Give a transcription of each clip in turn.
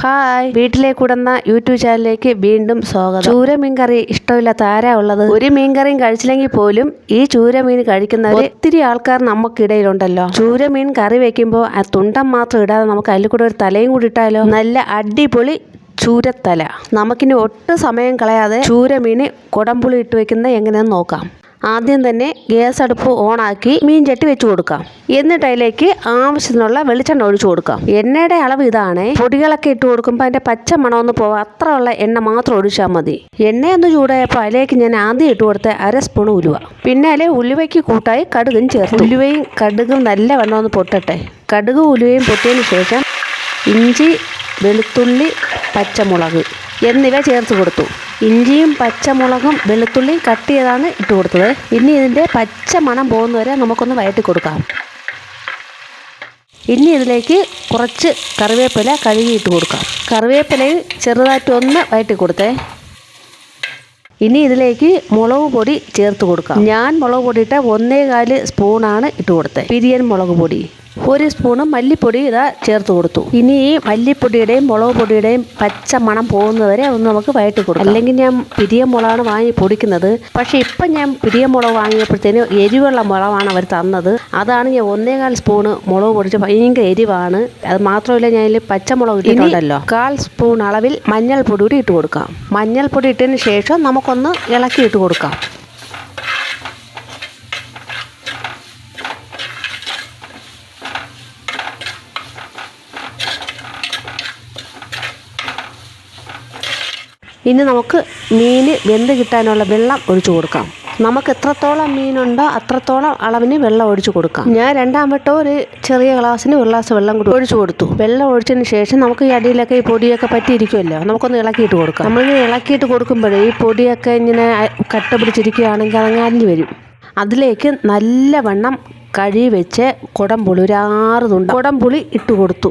Hi. വീട്ടിലേക്ക് കൂടുന്ന YouTube ചാനലിലേക്ക് വീണ്ടും സ്വാഗതം. ചൂര മീൻകറി ഇഷ്ടമില്ലാത്ത ആരാ ഉള്ളത്? ഒരു മീൻകറിയും കഴിച്ചില്ലെങ്കിൽ പോലും ഈ ചൂര മീൻ കഴിക്കുന്നവർ ഒത്തിരി ആൾക്കാർ നമുക്കിടയിലുണ്ടല്ലോ. ചൂര മീൻ കറി വെക്കുമ്പോൾ ആ തുണ്ടം മാത്രം ഇടാതെ നമുക്ക് അതിൽ കൂടെ ഒരു തലയും കൂടി ഇട്ടാലോ? നല്ല അടിപൊളി ചൂരത്തല. നമുക്കിനി ഒട്ടും സമയം കളയാതെ ചൂര മീൻ കുടംപുളി ഇട്ട് വെക്കുന്നത് എങ്ങനെയെന്ന് നോക്കാം. ആദ്യം തന്നെ ഗ്യാസ് അടുപ്പ് ഓണാക്കി മീൻ ചട്ടി വെച്ച് കൊടുക്കാം. എന്നിട്ട് അതിലേക്ക് ആവശ്യത്തിനുള്ള വെളിച്ചെണ്ണ ഒഴിച്ചു കൊടുക്കാം. എണ്ണയുടെ അളവ് ഇതാണ്. പൊടികളൊക്കെ ഇട്ട് കൊടുക്കുമ്പോൾ അതിന്റെ പച്ച മണമൊന്ന് പോവാം അത്ര ഉള്ള എണ്ണ മാത്രം ഒഴിച്ചാൽ മതി. എണ്ണയൊന്ന് ചൂടായപ്പോൾ അതിലേക്ക് ഞാൻ ആദ്യം ഇട്ട് കൊടുത്ത അര സ്പൂൺ ഉലുവ. പിന്നെ അതിലെ ഉലുവയ്ക്ക് കൂട്ടായി കടുകും ചേർത്ത്. ഉലുവയും കടുകും നല്ല വെണ്ണം ഒന്ന് പൊട്ടട്ടെ. കടുക് ഉലുവയും പൊട്ടിയതിന് ശേഷം ഇഞ്ചി വെളുത്തുള്ളി പച്ചമുളക് എന്നിവ ചേർത്ത് കൊടുത്തു. ഇഞ്ചിയും പച്ചമുളകും വെളുത്തുള്ളിയും കട്ട് ചെയ്താണ് ഇട്ട് കൊടുത്തത്. ഇനി ഇതിന്റെ പച്ച മണം പോകുന്നവരെ നമുക്കൊന്ന് വയറ്റി കൊടുക്കാം. ഇനി ഇതിലേക്ക് കുറച്ച് കറിവേപ്പില കഴുകിയിട്ട് കൊടുക്കാം. കറിവേപ്പിലയും ചെറുതായിട്ടൊന്ന് വയറ്റി കൊടുത്തേ. ഇനി ഇതിലേക്ക് മുളക് പൊടി ചേർത്ത് കൊടുക്കാം. ഞാൻ മുളക് പൊടി ഇട്ട ഒന്നേ കാൽ സ്പൂണാണ് ഇട്ട് കൊടുത്തത് പിരിയൻ മുളക് പൊടി. ഒരു സ്പൂണ് മല്ലിപ്പൊടി ഇതാ ചേർത്ത് കൊടുത്തു. ഇനി ഈ മല്ലിപ്പൊടിയുടെയും മുളക് പൊടിയുടെയും പച്ച മണം പോകുന്നവരെ ഒന്ന് നമുക്ക് വയറ്റി കൊടുക്കും. അല്ലെങ്കിൽ ഞാൻ പിരിയ മുളകാണ് വാങ്ങി പൊടിക്കുന്നത്. പക്ഷേ ഇപ്പം ഞാൻ പിരിയ മുളക് വാങ്ങിയപ്പോഴത്തേന് എരിവുള്ള മുളകാണ് അവർ തന്നത്. അതാണ് ഞാൻ ഒന്നേകാൽ സ്പൂണ് മുളക് പൊടിച്ച് ഭയങ്കര എരിവാണ്. അത് മാത്രമല്ല ഞാൻ ഇതിൽ പച്ചമുളക് ഇട്ടിട്ടുണ്ടല്ലോ. കാൽ സ്പൂൺ അളവിൽ മഞ്ഞൾപ്പൊടി കൂടി ഇട്ട് കൊടുക്കാം. മഞ്ഞൾപ്പൊടി ഇട്ടതിന് ശേഷം നമുക്കൊന്ന് ഇളക്കി ഇട്ട് കൊടുക്കാം. ഇനി നമുക്ക് മീൻ വെന്ത് കിട്ടാനുള്ള വെള്ളം ഒഴിച്ചു കൊടുക്കാം. നമുക്ക് എത്രത്തോളം മീനുണ്ടോ അത്രത്തോളം അളവിന് വെള്ളം ഒഴിച്ചു കൊടുക്കാം. ഞാൻ രണ്ടാം വട്ടം ഒരു ചെറിയ ഗ്ലാസ്സിന് ഒരു ഗ്ലാസ് വെള്ളം കൂടി ഒഴിച്ചു കൊടുത്തു. വെള്ളം ഒഴിച്ചതിന് ശേഷം നമുക്ക് ഈ അടിയിലൊക്കെ ഈ പൊടിയൊക്കെ പറ്റിയിരിക്കുമല്ലോ നമുക്കൊന്ന് ഇളക്കിയിട്ട് കൊടുക്കാം. നമ്മളിങ്ങനെ ഇളക്കിയിട്ട് കൊടുക്കുമ്പോഴേ ഈ പൊടിയൊക്കെ ഇങ്ങനെ കട്ട പിടിച്ചിരിക്കുകയാണെങ്കിൽ അതങ്ങ് അലിഞ്ഞു വരും. അതിലേക്ക് നല്ലവണ്ണം കഴുകി വെച്ച് കുടംപുളി ഒരു ആറ് തുണ്ട് കുടംപുളി ഇട്ട് കൊടുത്തു.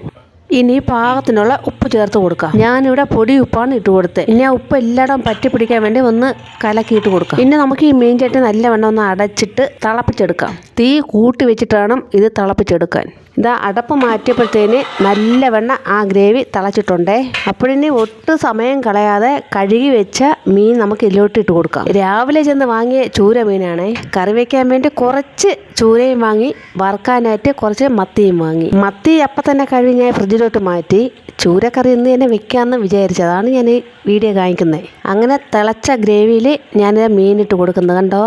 ഇനി പാകത്തിനുള്ള ഉപ്പ് ചേർത്ത് കൊടുക്കാം. ഞാനിവിടെ പൊടി ഉപ്പാണ് ഇട്ട് കൊടുത്തത് ഇനി ആ ഉപ്പ് എല്ലായിടം പറ്റി പിടിക്കാൻ വേണ്ടി ഒന്ന് കലക്കിയിട്ട് കൊടുക്കാം. പിന്നെ നമുക്ക് ഈ മീൻ ചട്ടി നല്ലവണ്ണം ഒന്ന് അടച്ചിട്ട് തിളപ്പിച്ചെടുക്കാം. തീ കൂട്ടി വെച്ചിട്ട് വേണം ഇത് തിളപ്പിച്ചെടുക്കാൻ. ഇതാ അടപ്പ് മാറ്റിയപ്പോഴത്തേന് നല്ലവണ്ണം ആ ഗ്രേവി തിളച്ചിട്ടുണ്ടേ. അപ്പോഴിനി ഒട്ടും സമയം കളയാതെ കഴുകി വെച്ച മീൻ നമുക്ക് ഇതിലോട്ട് ഇട്ട് കൊടുക്കാം. രാവിലെ ചെന്ന് വാങ്ങിയ ചൂര മീനാണ്. കറി വെക്കാൻ വേണ്ടി കുറച്ച് ചൂരയും വാങ്ങി വറുക്കാനായിട്ട് കുറച്ച് മത്തിയും വാങ്ങി. മത്തി അപ്പം തന്നെ കഴുകി ഞാൻ ഫ്രിഡ്ജിലോട്ട് മാറ്റി. ചൂരക്കറി ഇന്ന് തന്നെ വെക്കാമെന്ന് വിചാരിച്ചതാണ് ഞാൻ ഈ വീഡിയോ കാണിക്കുന്നത്. അങ്ങനെ തിളച്ച ഗ്രേവിയിൽ ഞാൻ മീനിട്ട് കൊടുക്കുന്നത് കണ്ടോ?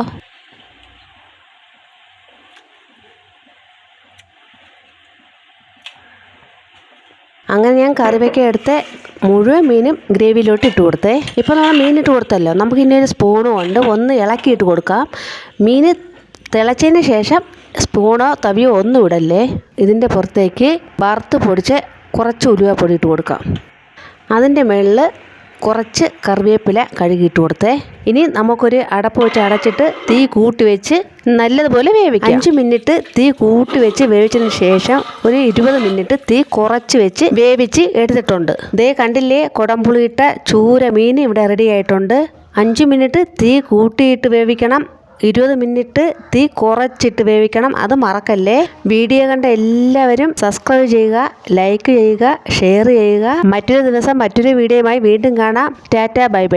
അങ്ങനെ ഞാൻ കറിവയ്ക്ക എടുത്ത് മുഴുവൻ മീനും ഗ്രേവിയിലോട്ട് ഇട്ട് കൊടുത്തേ. ഇപ്പോൾ നമ്മൾ മീൻ ഇട്ട് കൊടുത്തല്ലോ. നമുക്ക് ഇനി ഒരു സ്പൂണും ഉണ്ട്. ഒന്ന് ഇളക്കിയിട്ട് കൊടുക്കാം. മീൻ തിളച്ചതിന് ശേഷം സ്പൂണോ തവിയോ ഒന്നും ഇടല്ലേ. ഇതിന്റെ പുറത്തേക്ക് വറുത്ത് പൊടിച്ച് കുറച്ച് ഉലുവ പൊടി ഇട്ട് കൊടുക്കാം. അതിന്റെ മുകളിൽ കുറച്ച് കറിവേപ്പില കഴുകിയിട്ട് കൊടുത്തേ. ഇനി നമുക്കൊരു അടപ്പ് വെച്ച് അടച്ചിട്ട് തീ കൂട്ടി വെച്ച് നല്ലതുപോലെ വേവിക്കാം. അഞ്ച് മിനിറ്റ് തീ കൂട്ടി വെച്ച് വേവിച്ചതിന് ശേഷം ഒരു ഇരുപത് മിനിറ്റ് തീ കുറച്ച് വെച്ച് വേവിച്ച് എടുത്തിട്ടുണ്ട്. ദേ കണ്ടില്ലേ കുടംപുളിയിട്ട ചൂര മീൻ ഇവിടെ റെഡി ആയിട്ടുണ്ട്. അഞ്ച് മിനിറ്റ് തീ കൂട്ടിയിട്ട് വേവിക്കണം. ഇരുപത് മിനിറ്റ് തീ കുറച്ചിട്ട് വേവിക്കണം. അത് മറക്കല്ലേ? വീഡിയോ കണ്ട എല്ലാവരും സബ്സ്ക്രൈബ് ചെയ്യുക ലൈക്ക് ചെയ്യുക ഷെയർ ചെയ്യുക. മറ്റൊരു ദിവസം മറ്റൊരു വീഡിയോയുമായി വീണ്ടും കാണാം. Tata bye bye.